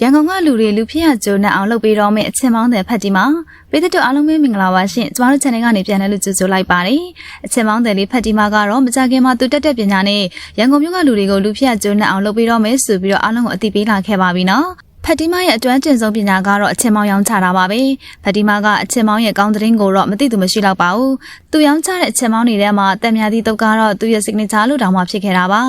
ရန်ကုန်ကလူတွေလူဖြစ်ရကြိုးနဲ့အောင်လုပ်ပေးတော့မယ့်အချင်းမောင်းတဲ့ဖက်တီမှာပေးတဲ့တို့အားလုံးပဲမင်္ဂလာပါရှင်ကျမတို့ channel ကနေပြန်လဲလို့ကြိုဆိုလိုက်ပါတယ်အချင်းမောင်းတဲ့လေးဖက်တီမှာကတော့မကြခင်မှာတူတက်တဲ့ပညာနဲ့ရန်ကုန်မြို့ကလူတွေကိုလူဖြစ်ရကြိုးနဲ့အောင်လုပ်ပေးတော့မယ်ဆိုပြီးတော့အားလုံးကိုအသိပေးလာခဲ့ပါပြီနော် ဖက်တီမာရဲ့အတွမ်းကျင်ဆုံးပညာကတော့အချင်းမောင်းရောင်းချတာပါပဲဖက်တီမာကအချင်းမောင်းရဲ့ကောင်းသတင်းကိုတော့မသိသူမရှိတော့ပါဘူးသူရောင်းချတဲ့အချင်းမောင်းတွေထဲမှာတံမြာတိတုတ်ကတော့သူရဲ့ signature လို့တောင်မှဖြစ်ခဲ့တာပါ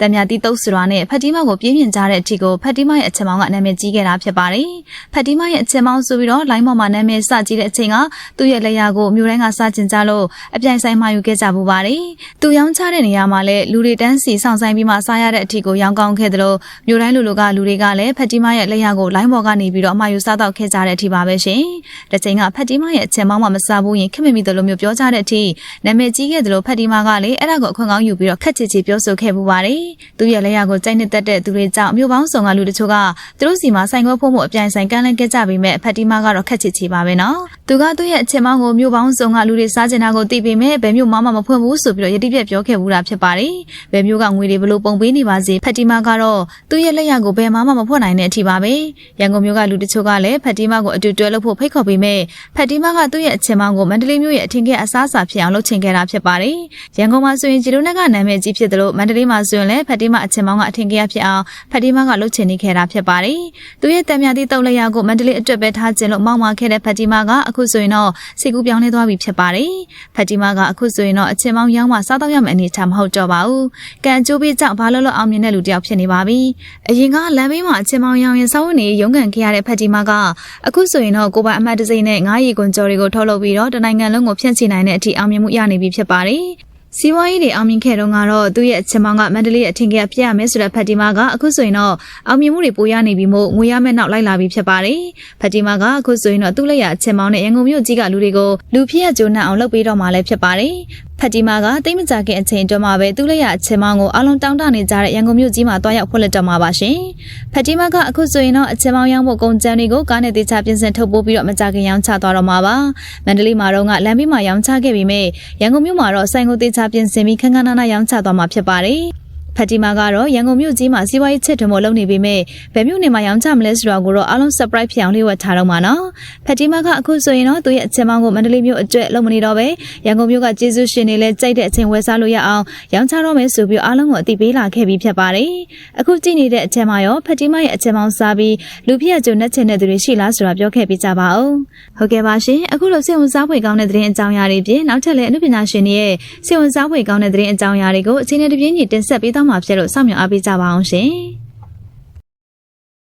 တံမြာတိတုတ်ဆိုတာနဲ့ဖက်တီမာကိုပြင်းပြင်းကြတဲ့အထီကိုဖက်တီမာရဲ့အချင်းမောင်းကနာမည်ကြီးခဲ့တာဖြစ်ပါတယ်ဖက်တီမာရဲ့အချင်းမောင်းဆိုပြီးတော့ line ပေါ်မှာနာမည်စကြီးတဲ့အချိန်ကသူ့ရဲ့လက်ရာကိုမြို့တိုင်းကစကျင်ကြလို့အပြိုင်ဆိုင်မှာယူခဲ့ကြပူပါတယ်သူရောင်းချတဲ့နေရာမှာလည်းလူတွေတန်းစီဆောင်ဆိုင်ပြီးမှစားရတဲ့အထီကိုရောင်းကောင်းခဲ့တယ်လို့မြို့တိုင်းလူလူကလူတွေကလည်းဖက်တီမာရဲ့လက်ရာကို line ပေါ်ကနေပြီးတော့အမှားယူစားတော့ခဲ့ကြတဲ့အထီပါပဲရှင်။တစ်ချိန်ကဖက်တီမာရဲ့အချက်မောင်းမှမစားဘူးရင်ခင်မမီတယ်လို့မျိုးပြောကြတဲ့အထီနာမည်ကြီးခဲ့တယ်လို့ဖက်တီမာကလည်းအဲ့ဒါကိုအခွင့်ကောင်းယူပြီးတော့ခက်ချစ်ချီပြောဆိုခဲ့ပူပါတယ်။သူ့ရဲ့လက်ရာကိုကြိုက်နေတတ်တဲ့သူတွေကြောင့်မြို့ပေါင်းစုံကလူတချို့ကသူတို့စီမှာဆိုင်ခွဲဖို့မှုအပြိုင်ဆိုင်ကမ်းလှမ်းခဲ့ကြပေမဲ့ဖက်တီမာကတော့ခက်ချစ်ချီပါပဲနော်။သူကသူ့ရဲ့အချက်မောင်းကိုမြို့ပေါင်းစုံကလူတွေစားကျင်တာကိုသိပေမဲ့ဘယ်မြို့မှမဖွင့်ဘူးဆိုပြီးတော့ယတိပြက်ပြောခဲ့ဘူးတာဖြစ်ပါတယ်။ဘယ်မြို့ကငွေတွေဘလို့ပုံပေးနေပါစေဖက်တီမာကတော့သူ့ရဲ့လက်ရာကိုဘယ်မှမဖွင့်နိုင်တဲ့အထီပါပဲ။ရန်ကုန်မြို့ကလူတချို့ကလည်းဖက်တီမာကိုအတူတွဲလို့ဖို့ဖိတ်ခေါ်ပေမဲ့ဖက်တီမာကသူ့ရဲ့အချင်မောင်းကိုမန္တလေးမြို့ရဲ့အထင်ကအစားအစာဖြစ်အောင်လုပ်ချင်ခဲ့တာဖြစ်ပါတယ်။ရန်ကုန်မှာဆိုရင်ဂျီရိုနက်ကနာမည်ကြီးဖြစ်တယ်လို့မန္တလေးမှာဆိုရင်လည်းဖက်တီမာအချင်မောင်းကအထင်ကရဖြစ်အောင်ဖက်တီမာကလုပ်ချင်နေခဲ့တာဖြစ်ပါတယ်။သူရဲ့တံမြာတိတုတ်လက်ရကိုမန္တလေးအတွက်ပဲထားခြင်းလို့မောက်မာခဲ့တဲ့ဖက်တီမာကအခုဆိုရင်တော့စိတ်ကူးပြောင်းလဲသွားပြီဖြစ်ပါတယ်။ဖက်တီမာကအခုဆိုရင်တော့အချင်မောင်းရောင်းမှစားတော့ရမယ့်အနေအထားမဟုတ်တော့ပါဘူး။ကံအကျိုးပေးကြောင့်ဘာလို့လို့အောင်မြင်တဲ့လူတစ်ယောက်ဖြစ်နေပါပြီ။အရင်ကလမ်းဘေးမှာအချင်မောင်းရောင်းရင်စောင်းနေရုန်းကန်ခဲ့ရတဲ့ဖက်တီမာကအခုဆိုရင်တော့ကိုပိုင်အမှတ်တစိမ့်နဲ့ငားရီကွန်ကြော်တွေကိုထုတ်လုပ်ပြီးတော့တနိုင်ငံလုံးကိုဖြန့်ချိနိုင်တဲ့အထိအောင်မြင်မှုရနေပြီဖြစ်ပါတယ်။စီးပွားရေးတွေအောင်မြင်ခဲ့တော့ကတော့သူ့ရဲ့အချင်မောင်ကမန္တလေးရဲ့အထင်ကြီးပြရမယ်ဆိုတဲ့ဖက်တီမာကအခုဆိုရင်တော့အောင်မြင်မှုတွေပိုရနေပြီမို့ငွေရမဲ့နောက်လိုက်လာပြီဖြစ်ပါတယ်။ဖက်တီမာကအခုဆိုရင်တော့သူ့လက်ရအချင်မောင်နဲ့ရန်ကုန်မြို့ကြီးကလူတွေကိုလူဖြစ်ရကြိုးနှံအောင်လုပ်ပေးတော့မှလည်းဖြစ်ပါတယ်။ ဖက်တီမာကတိတ်မကြခင်အချိန်အတွင်းမှာပဲသူ့လက်ရအချင်မောင်ကိုအလုံးတောင်းတနေကြတဲ့ရန်ကုန်မြို့ကြီးမှာတွားရောက်ဖွင့်လှစ်တော့မှာပါရှင်။ဖက်တီမာကအခုဆိုရင်တော့အချင်မောင်ရောင်းဖို့ကုန်ကြမ်းတွေကိုကားနဲ့တေချာပြင်ဆင်ထုတ်ပိုးပြီးတော့မကြခင်ရောင်းချသွားတော့မှာပါ။မန္တလေးမှာတော့ကလမ်းဘေးမှာရောင်းချခဲ့ပြီးမြဲရန်ကုန်မြို့မှာတော့ဆိုင်ကိုတေချာပြင်ဆင်ပြီးခန်းခန်းနားနားရောင်းချသွားမှာဖြစ်ပါတယ်။ ဖက်တီမာကတော့ရန်ကုန်မြို့ကြီးမှာစီးပွားရေးချစ်ထွင်မှုလုပ်နေပေမဲ့ဘယ်မြို့နေမှာရောင်းချမလဲဆိုတော့ကိုတော့အားလုံး surprise ဖြစ်အောင်လေးဝတ်ထားတော့မှာနော်ဖက်တီမာကအခုဆိုရင်တော့သူရဲ့အချင်းမောင်းကိုမန္တလေးမြို့အတွက်လုံမနေတော့ပဲရန်ကုန်မြို့ကကျေးဇူးရှင်တွေလည်းကြိုက်တဲ့အချိန်ဝယ်စားလို့ရအောင်ရောင်းချတော့မယ်ဆိုပြီးအားလုံးကိုအသိပေးလာခဲ့ပြီးဖြစ်ပါတယ်အခုကြည့်နေတဲ့အချင်းမရောဖက်တီမာရဲ့အချင်းမောင်းစားပြီးလူပြည့်ကျုံနဲ့ချင်တဲ့သူတွေရှိလားဆိုတာပြောခဲ့ပေးကြပါဦးဟုတ်ကဲ့ပါရှင်အခုလိုစိတ်ဝင်စားဖွယ်ကောင်းတဲ့သတင်းအကြောင်းအရာတွေပြင်နောက်ထပ်လည်းအမှုပညာရှင်တွေရဲ့စိတ်ဝင်စားဖွယ်ကောင်းတဲ့သတင်းအကြောင်းအရာတွေကိုအချိန်နဲ့တပြေးညီတင်ဆက်ပေးသွားမှာဖြစ်လို့စောင့်မျှော်အားပေးကြပါအောင်ရှင်။